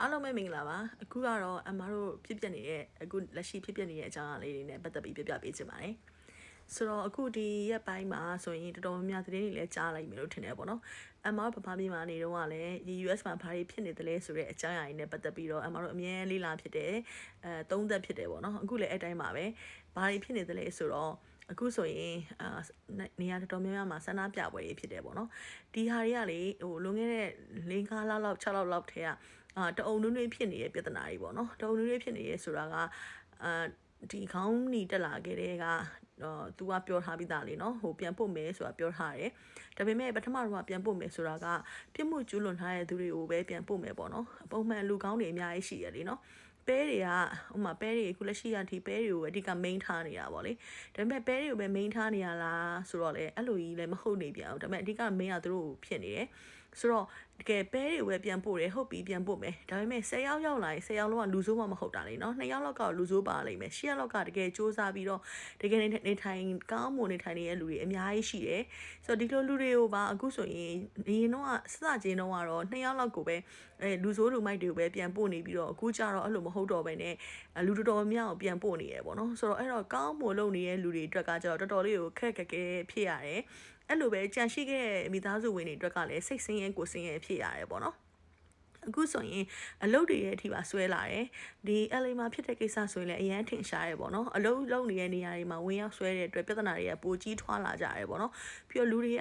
အားလုံးပဲမင်္ဂလာပါအခုကတော့အမတို့ဖြစ်ပျက်နေတဲ့အခုလက်ရှိဖြစ်ပျက်နေတဲ့အကြောင်းအရာလေးတွေနဲ့ပတ်သက်ပြီးပြပြပေးချင်ပါတယ်ဆိုတော့အခုဒီရက်ပိုင်းမှာဆိုရင်တော်တော်များများသတင်းတွေလည်းကြားလိုက်မယ်လို့ထင်တယ်ပေါ့နော်အမတို့ဗမာပြည်မှာနေတော့ကလည်းဒီ US မှာဘာတွေဖြစ်နေသလဲဆိုတဲ့အကြောင်းအရာတွေနဲ့ပတ်သက်ပြီးတော့အမတို့အမြဲလေးလာဖြစ်တယ်အဲသုံးသက်ဖြစ်တယ်ပေါ့နော်အခုလည်းအဲ့တိုင်းပါပဲဘာတွေဖြစ်နေသလဲဆိုတော့ အခုဆိုရင်အာနေရာတော်တော်များများမှာဆန္ဒပြပွဲတွေဖြစ်တယ်ပေါ့နော်ဒီဟာတွေကလေဟိုလွန်ခဲ့တဲ့၄၅လလောက်6လလောက်ထဲကအာတအုံနွေးနွေးဖြစ်နေတဲ့ပြဿနာတွေပေါ့နော်တအုံနွေးနွေးဖြစ်နေရဲဆိုတာကအာဒီခေါင်းหนีတက်လာခဲ့တဲ့ကတော့ तू ကပြောထားပြီးသားလေနော်ဟိုပြန်ပို့မယ်ဆိုတာပြောထားတယ်ဒါပေမဲ့ပထမတော့ပြန်ပို့မယ်ဆိုတာကပြစ်မှုကျူးလွန်ထားတဲ့သူတွေကိုပဲပြန်ပို့မယ်ပေါ့နော်ပုံမှန်လူကောင်းတွေအများကြီးရှိရလေနော် ပဲတွေကဟိုမှာပဲတွေအခုလက်ရှိကဒီပဲတွေကိုအဓိက main ထားနေတာပေါ့လေဒါပေမဲ့ပဲတွေကိုပဲ main ထားနေရလားဆိုတော့လေအဲ့လိုကြီးလည်းမဟုတ်နေပြန်ဘူးဒါပေမဲ့အဓိက main ကသူတို့ဖြစ်နေတယ်ဆိုတော့တကယ်ပဲတွေပဲပြန်ပို့တယ်ဟုတ်ပြီပြန်ပို့မယ်ဒါပေမဲ့10ယောက်ရောက်လာရင်10ယောက်လုံးကလူဆိုးမှမဟုတ်တာလေနော်2ယောက်လောက်ကလူဆိုးပါလိမ့်မယ်10ယောက်လောက်ကတကယ်စူးစမ်းပြီးတော့တကယ်နေထိုင်ကောင်းမွန်နေထိုင်နေတဲ့လူတွေအများကြီးရှိတယ်ဆိုတော့ဒီလိုလူတွေကိုပါအခုဆိုရင်ဒီရင်တော့စစချင်းတော့ကတော့2ယောက်လောက်ကိုပဲအဲလူဆိုးလူမိုက်တွေကိုပဲပြန်ပို့နေပြီးတော့အခုကျတော့အဲ့လိုမဟုတ်တော့ဘဲနဲ့လူတော်တော်များကိုပြန်ပို့နေရပေါ့နော်ဆိုတော့အဲ့တော့ကောင်းမွန်လုပ်နေတဲ့လူတွေအတွက်ကကျတော့တော်တော်လေးကိုခက်ခက်ခဲဖြစ်ရတယ် အဲ့လိုပဲကြံရှိခဲ့တဲ့မိသားစုဝင်တွေအတွက်ကလည်းစိတ်ဆင်းရဲကိုဆင်းရဲဖြစ်ရတယ်ပေါ့နော် အခုဆိုရင်အလုပ်တွေရဲ့အထိပါဆွဲလာတယ်ဒီ LA မှာဖြစ်တဲ့ကိစ္စဆိုရင်လည်းအရန်ထင်ရှားရပေါ့နော်အလုပ်လုပ်နေတဲ့နေရာတွေမှာဝင်ရောက်ဆွဲတဲ့အတွက်ပြဿနာတွေကပိုကြီးထွားလာကြတယ်ပေါ့နော်ပြီးတော့လူတွေက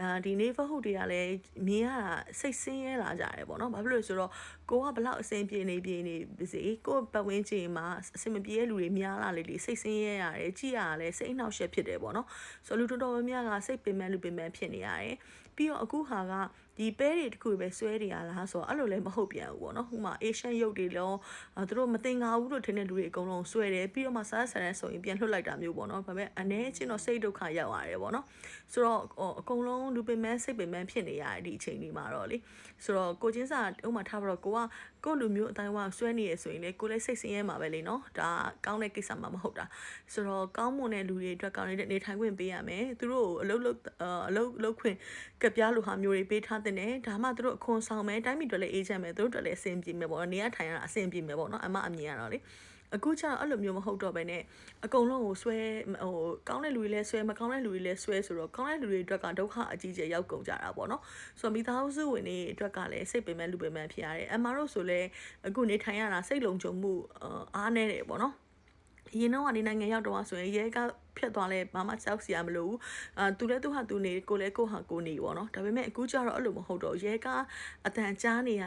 အာဒီ neighborhood တွေကလည်းမြင်ရတာစိတ်ဆင်းရဲလာကြတယ်ပေါ့နော်ဘာဖြစ်လို့လဲဆိုတော့ကိုကဘလောက်အဆင်ပြေနေပြေနေပါစေကိုပတ်ဝန်းကျင်မှာအဆင်မပြေတဲ့လူတွေများလာလေလေစိတ်ဆင်းရဲရတယ်ကြည်ရလဲစိတ်အနှောက်အယှက်ဖြစ်တယ်ပေါ့နော်ဆိုလူတော်တော်များများကစိတ်ပင်ပန်းလူပင်ပန်းဖြစ်နေရတယ်ပြီးတော့အခုဟာက ဒီပဲတွေတခုပဲဆွဲနေရလားဆိုတော့အဲ့လိုလည်းမဟုတ်ပြန်ဘူးပေါ့နော်ဟိုမှာ Asian ရုပ်တွေလုံးသူတို့မတင်ငါဘူးလို့ထင်တဲ့လူတွေအကုန်လုံးဆွဲတယ်ပြီးတော့မှစားဆန်တဲ့ဆိုရင်ပြန်လွှတ်လိုက်တာမျိုးပေါ့နော်ဒါပေမဲ့အနေချင်းတော့စိတ်ဒုက္ခရောက်ရတယ်ပေါ့နော်ဆိုတော့အကုန်လုံးလူပင်ပန်းစိတ်ပင်ပန်းဖြစ်နေရတဲ့ဒီအချိန်ဒီမှာတော့လေဆိုတော့ကိုချင်းစာဥမာထားပြီးတော့ကိုကကိုလူမျိုးအတိုင်းဝဆွဲနေရဆိုရင်လေကိုလည်းစိတ်ဆင်းရဲမှာပဲလေနော်ဒါကောင်းတဲ့ကိစ္စမှမဟုတ်တာဆိုတော့ကောင်းမွန်တဲ့လူတွေအတွက်ကောင်းတဲ့နေထိုင်ခွင့်ပေးရမယ်သူတို့အလုပ်လုပ်အလုပ်လုပ်ခွင့်ကပြားလိုဟာမျိုးတွေပေးထားတဲ့နဲ့ဒါမှသူတို့အခွန်ဆောင်မယ်တိုင်းပြည်တွေလည်းအေးချမ်းမယ်သူတို့တွေလည်းအဆင်ပြေမယ်ပေါ့နေရထိုင်ရတာအဆင်ပြေမယ်ပေါ့နော်အမအမြင်ရတော့လေအခုကျတော့အဲ့လိုမျိုးမဟုတ်တော့ဘဲနဲ့အကုန်လုံးကိုဆွဲဟိုကောင်းတဲ့လူတွေလည်းဆွဲမကောင်းတဲ့လူတွေလည်းဆွဲဆိုတော့ကောင်းတဲ့လူတွေအတွက်ကဒုက္ခအကြီးကြီးရောက်ကုန်ကြတာပေါ့နော်ဆိုတော့မိသားစုဝင်တွေအတွက်ကလည်းစိတ်ပင်မဲ့လူပင်မဲ့ဖြစ်ရတယ်အမတို့ဆိုလည်းအခုနေထိုင်ရတာစိတ်လုံခြုံမှုအားနေတယ်ပေါ့နော် အရင်တော့ကနေနိုင်ငံရောက်တော့ဆိုရင်ရဲကဖြတ်သွားလဲဘာမှကြောက်စရာမလိုဘူးအာသူလည်းသူဟာသူနေကိုလည်းကိုဟာကိုနေပေါ့နော်ဒါပေမဲ့အခုကျတော့အဲ့လိုမဟုတ်တော့ရဲကအတန်ကြားနေရ